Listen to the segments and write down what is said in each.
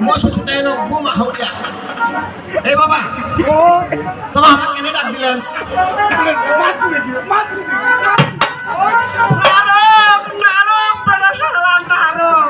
মসুদ এলো ঘুম হাউলিয়া এই বাবা। তোমার আমার কেন ডাক দিলেন? নারক নারক শালা নারক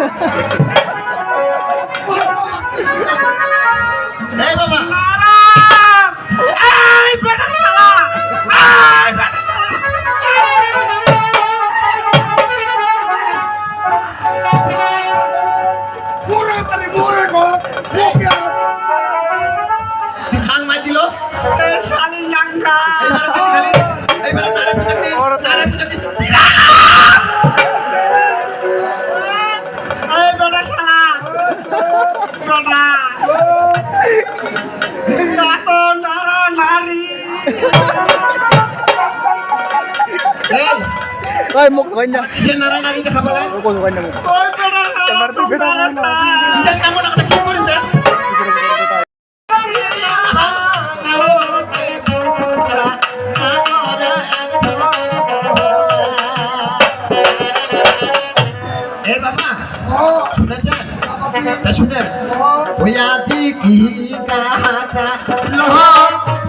ওই মুখ ধোয় না। কিসের নারা নারী দেখা পালা মুখ ধোয় না মুখ। ওই পেড়া তোমার তো পেড়া না এটা কেমন কথা কি করিস শুনেন। ওই আদি কি কাঁচা লহ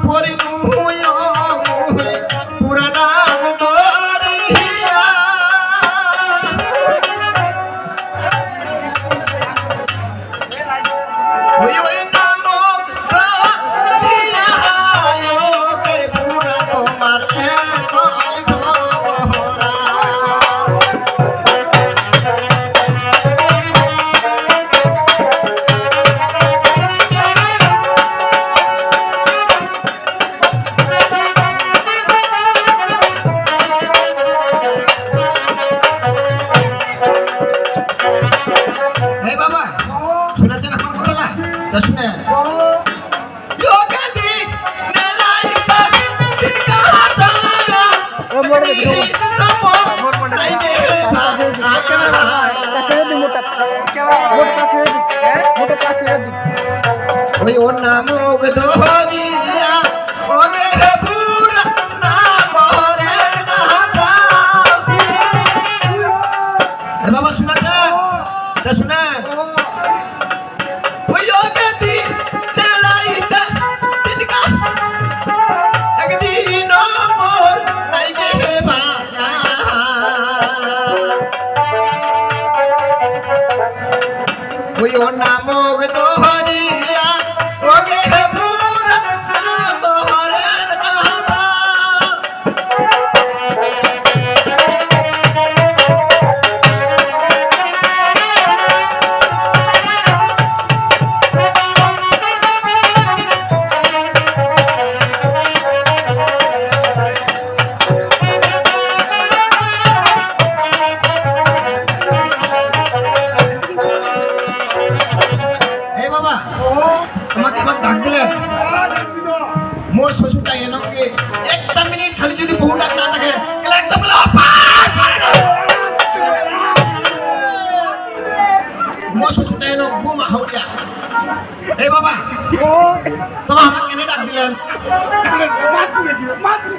পরিমুয় Doesn't.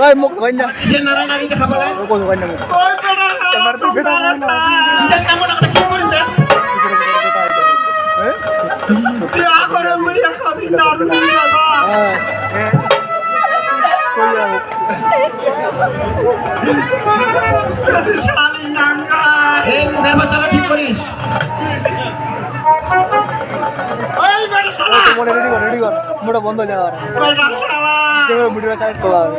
ওই মুখ কই না কিসে নারা নারি দেখা পালে ও কই কই না মুখ ওই পেড়া তোমার তো পেড়া না এটা কাম না কি করিন তা ইয়া করে মিয়া কাদি নার মিয়া বা শালি নাঙ্গা হে মুখের বাচ্চারা ঠিক করিস মোটা বন্ধ হয়ে যাওয়ার ভিডিওটা কানেক্ট করা হবে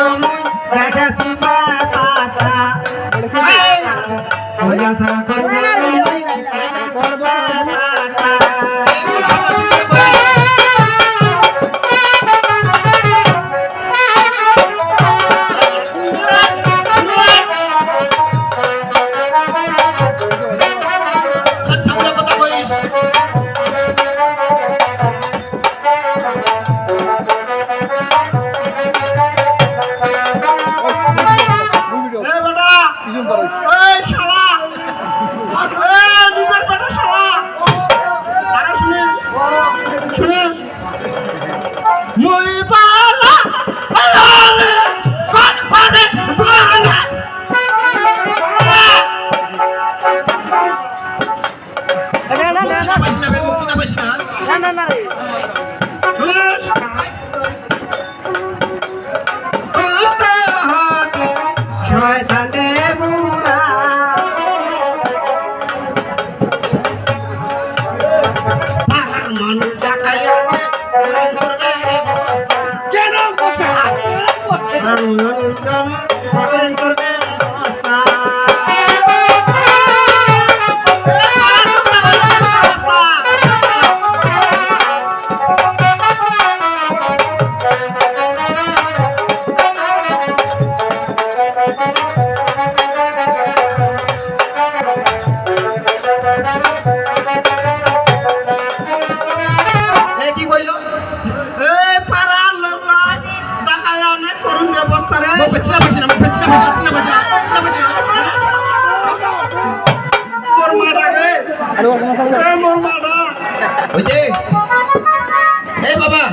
এই বাবা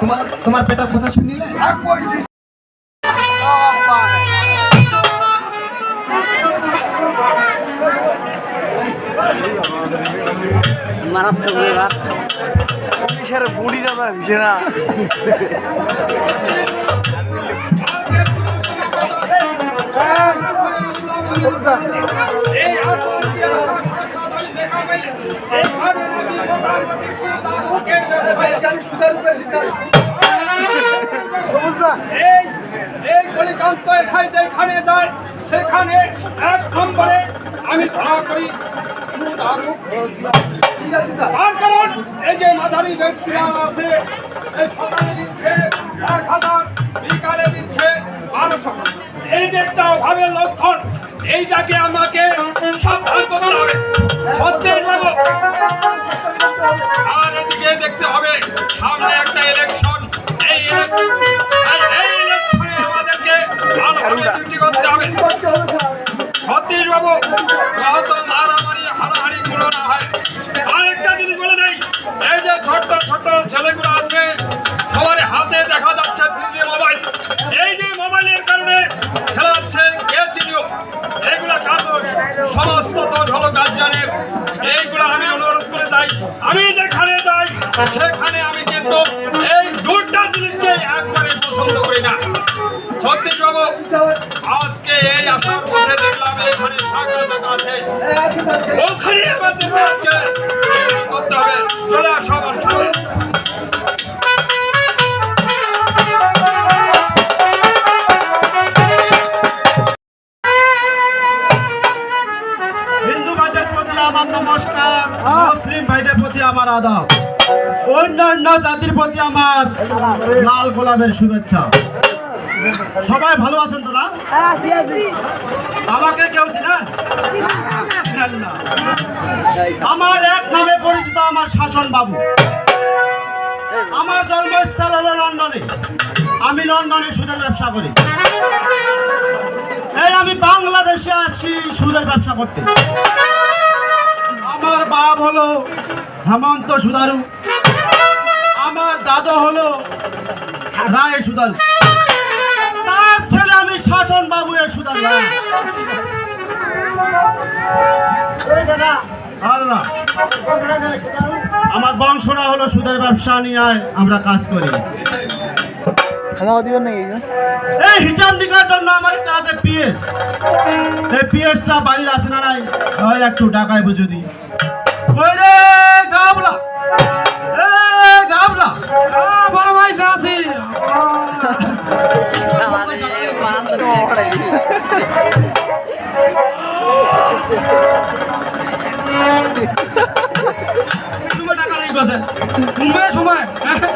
তোমার তোমার পেটার কথা শুনিলে মারাত্মক ব্যাপার কিসের বুড়ি দাদা এই এই কলিকান্ত এসআই যেখানে যায় সেখানে এক নম্বরে আমি ধরা করি তার কারণ এই যে মাঝারি ব্যক্তিরা আছে এই সকালে দিচ্ছে এক হাজার বিকালে দিচ্ছে বারোশো এই যে একটা অভাবের লক্ষণ এইটাকে আমাকে সাবধান করতে হবে। আর এদিকে দেখতে হবে, সামনে একটা ইলেকশন এই ইলেকশন এই আমাদেরকে ভালোভাবে সতীশ বাবু মারামারি হাড়াহাড়ি গুলো না হয়। আরেকটা জিনিস বলে দেই, এই যে ছোট্ট আমি যেখানে যাই, সেখানে আমি কিন্তু এই দুটা জিনিসকে একবারে পছন্দ করি না। সত্যি বাবু আজকে এই আসার দেখলাম এখানে আছে। ওখানে আমাদের করতে হবে? চলে আসো আমার নমস্কার মুসলিম ভাইদের প্রতি আমার আদাব। অন্যান্য জাতির প্রতি আমার লাল গোলাপের শুভেচ্ছা। সবাই ভালো আছেন তো না? আমাকে কেউ চিনেন? আমার এক নামে পরিচিত আমার শাসন বাবু। আমার জন্মস্থল হলো লন্ডনে। আমি লন্ডনে সুদের ব্যবসা করি। এই আমি বাংলাদেশে আসছি সুদের ব্যবসা করতে। বাপ হলো হেমন্ত সুদারু। আমার দাদা হলো রায় সুদারু। তার ছেলে আমি শাসন বাবু এ সুদারু হ্যাঁ আমার বংশটা হলো সুদের ব্যবসা নিয়ে আমরা কাজ করি। এই হিসাব নিকার জন্য আমার একটা আছে পিএস। এই পিএসটা বাড়ির আছে না নাই একটু টাকায় বুঝে দিই। সময় আচ্ছা,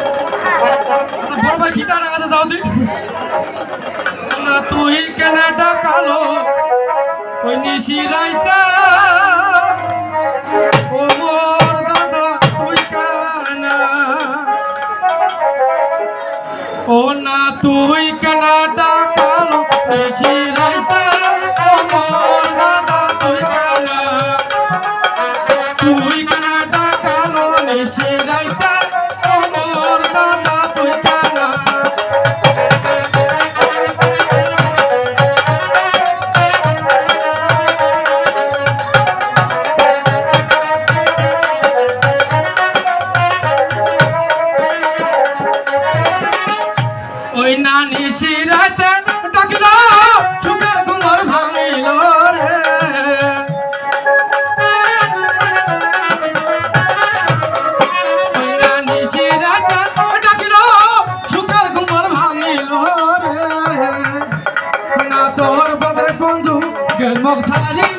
বড় ভাই কি টাকা আছে যাও দি। না তুই কেন টাকালো ওই নিশি রাইতা ও না তুই কেন টাকালো নিশি রাইতা বন্ধু গেল মুখ ছাড়ি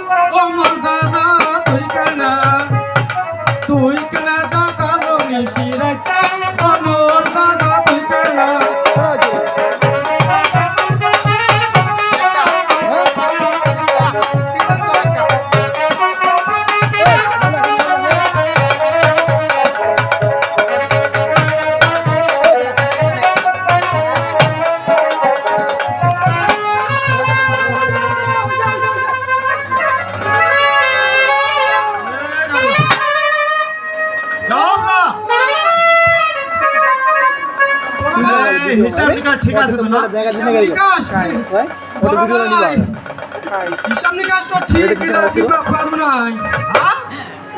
না দেখা দিনে গাড়ি ভাই ওটা ভিডিও নিবা। হিসাব নিকাশ তো ঠিক এটা কি রাখি নাই হ্যাঁ?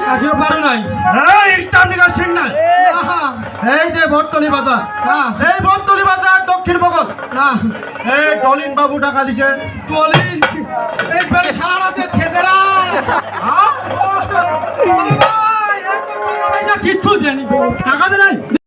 রাখিও পারো নাই। এই হিসাব নিকাশ ঠিক নাই? এই যে বটতলি বাজার। এই বটতলি বাজার দক্ষিণ বগল। না। এই ডলিন বাবু টাকা দিছে। এই সারাতে ছেদেরা হ্যাঁ? কিচ্ছু দেনি টাকা দেন